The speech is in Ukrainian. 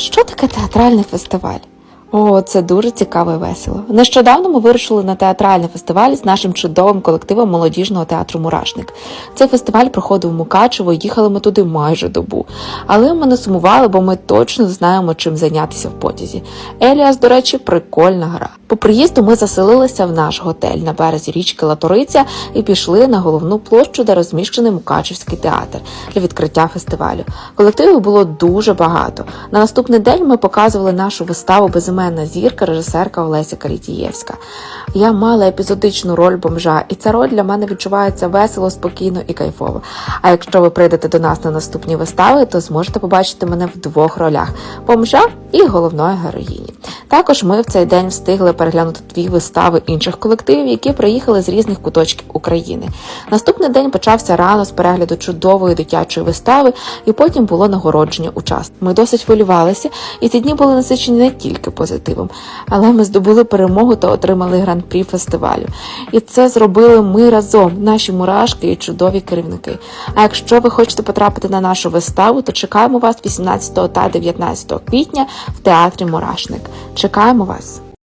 Що таке театральний фестиваль? О, це дуже цікаво і весело. Нещодавно ми вирушили на театральний фестиваль з нашим чудовим колективом молодіжного театру Мурашник. Цей фестиваль проходив у Мукачево, їхали ми туди майже добу. Але ми не сумували, бо ми точно знаємо, чим зайнятися в потязі. Еліас, до речі, прикольна гра. По приїзду ми заселилися в наш готель на березі річки Латориця і пішли на головну площу, де розміщений Мукачевський театр для відкриття фестивалю. Колективів було дуже багато. На наступний день ми показували нашу виставу Безіменна зірка, режисерка Олеся Калітієвська. Я мала епізодичну роль бомжа, і ця роль для мене відчувається весело, спокійно і кайфово. А якщо ви прийдете до нас на наступні вистави, то зможете побачити мене в двох ролях: бомжа і головної героїні. Також ми в цей день встигли переглянути дві вистави інших колективів, які приїхали з різних куточків України. Наступний день почався рано з перегляду чудової дитячої вистави, і потім було нагородження учасників. Ми досить хвилювалися, і ці дні були насичені не тільки позитивом, але ми здобули перемогу та отримали гран-прі фестивалю. І це зробили ми разом, наші мурашки і чудові керівники. А якщо ви хочете потрапити на нашу виставу, то чекаємо вас 18 та 19 квітня в театрі Мурашник. Чекаємо вас!